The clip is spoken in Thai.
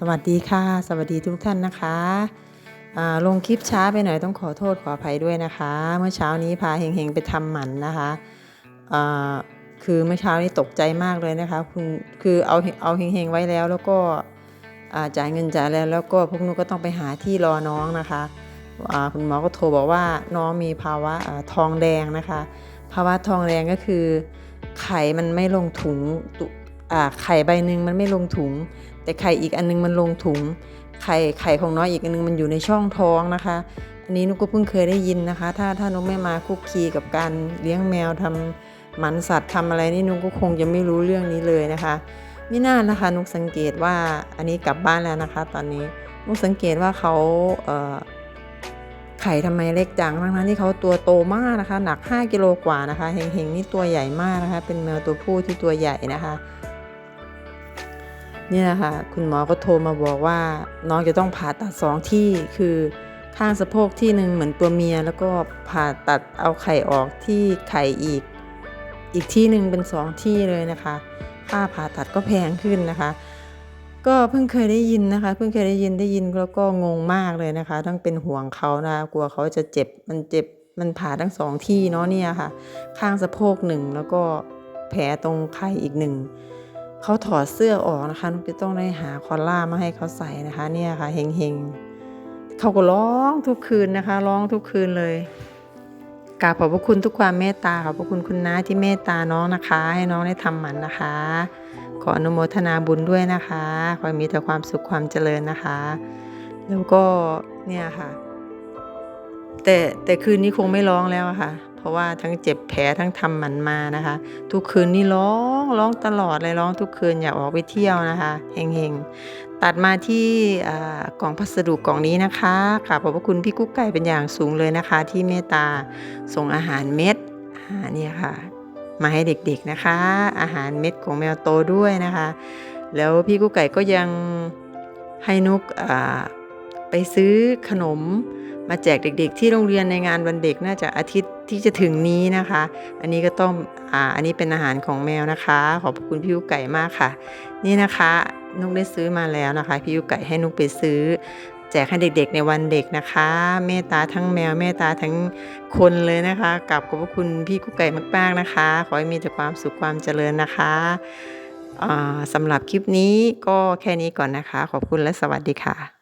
สวัสดีค่ะ สวัสดีทุกท่านนะคะลงคลิปช้าไปหน่อยต้องขอโทษขออภัยด้วยนะคะ เมื่อเช้านี้พาเฮงๆไปทำหมันนะคะคือเมื่อเช้านี้ตกใจมากเลยนะคะคุณคือเอาเอาเฮงๆไว้แล้วแล้วก็จ่ายเงินจ่ายแล้วแล้วก็พวกนู้ก็ต้องไปหาที่รอน้องนะคะคุณหมอก็โทรบอกว่าน้องมีภาวะทองแดงนะคะ ภาวะทองแดงก็คือไข่มันไม่ลงถุงไข่ใบหนึ่งมันไม่ลงถุง แต่ไข่อีกอันนึงมันลงถุง ไข่ไข่ของน้อยอีกอันนึงมันอยู่ในช่องท้องนะคะ อันนี้นุกก็เพิ่งเคยได้ยินนะคะ ถ้าถ้านุกไม่มาคุกคีกับการเลี้ยงแมวทำหมันสัตว์ทำอะไรนี่นุกก็คงจะไม่รู้เรื่องนี้เลยนะคะไม่น่านะคะนุกสังเกตว่าอันนี้กลับบ้านแล้วนะคะ ตอนนี้นุกสังเกตว่าเขาเไข่ทำไมเล็กจังทั้งๆที่เขาตัวโตมากนะคะ หนัก 5 กิโลกว่านะคะเฮงๆนี่ตัวใหญ่มากนะคะ เป็นแมวตัวผู้ที่ตัวใหญ่นะคะ นี่นะคะคุณหมอก็โทรมาบอกว่าน้องจะต้องผ่าตัดสองที่คือข้างสะโพกที่หนึ่งเหมือนตัวเมีย แล้วก็ผ่าตัดเอาไข่ออกที่ไข่อีก อีกที่หนึ่งเป็นสองที่เลยนะคะ ค่าผ่าตัดก็แพงขึ้นนะคะ ก็เพิ่งเคยได้ยินนะคะ เพิ่งเคยได้ยินได้ยินแล้วก็งงมากเลยนะคะทั้งเป็นห่วงเขานะคะกลัวเขาจะเจ็บมันเจ็บมันผ่าทั้งสองที่เนาะเนี่ยค่ะ ข้างสะโพกหนึ่งแล้วก็แผลตรงไข่อีกหนึ่ง เขาถอดเสื้อออกนะคะนุกจะต้องได้หาคอล่ามาให้เขาใส่นะคะ เนี่ยค่ะเฮงเฮงเขาก็ร้องทุกคืนนะคะ ร้องทุกคืนเลยกราบขอบพระคุณทุกความเมตตาขอบพระคุณคุณน้าที่เมตตาน้องนะคะ ให้น้องได้ทำหมันนะคะ ขออนุโมทนาบุญด้วยนะคะขอมีแต่ความสุขความเจริญนะคะ แล้วก็เนี่ยค่ะ แต่แต่คืนนี้คงไม่ร้องแล้วค่ะ เพราะว่าทั้งเจ็บแผลทั้งทำหมันมานะคะ ทุกคืนนี่ร้อง ร้องตลอดเลยร้องทุกคืนอยากออกไปเที่ยวนะคะเฮงๆ ตัดมาที่กล่องพัสดุกล่องนี้นะคะขอบพระคุณพี่กุ๊กไก่เป็นอย่างสูงเลยนะคะ ที่เมตตาส่งอาหารเม็ดนี่ค่ะ มาให้เด็กๆนะคะ อาหารเม็ดของแมวโตด้วยนะคะ แล้วพี่กุ๊กไก่ก็ยังให้นุกไปซื้อขนม มาแจกเด็กๆ ที่โรงเรียนในงานวันเด็กน่าจะอาทิตย์ที่จะถึงนี้นะคะ อันนี้ก็ต้องอ่าอันนี้เป็นอาหารของแมวนะคะ ขอบคุณพี่ยุไก่มากค่ะ นี่นะคะนุกได้ซื้อมาแล้วนะคะ พี่ยุไก่ให้นุกไปซื้อ แจกให้เด็กๆ ในวันเด็กนะคะ เมตตาทั้งแมวเมตตาทั้งคนเลยนะคะกลับขอบคุณพี่กุ๊กไก่มากๆนะคะ ขอให้มีแต่ความสุขความเจริญนะคะสำหรับคลิปนี้ก็แค่นี้ก่อนนะคะ ขอบคุณและสวัสดีค่ะ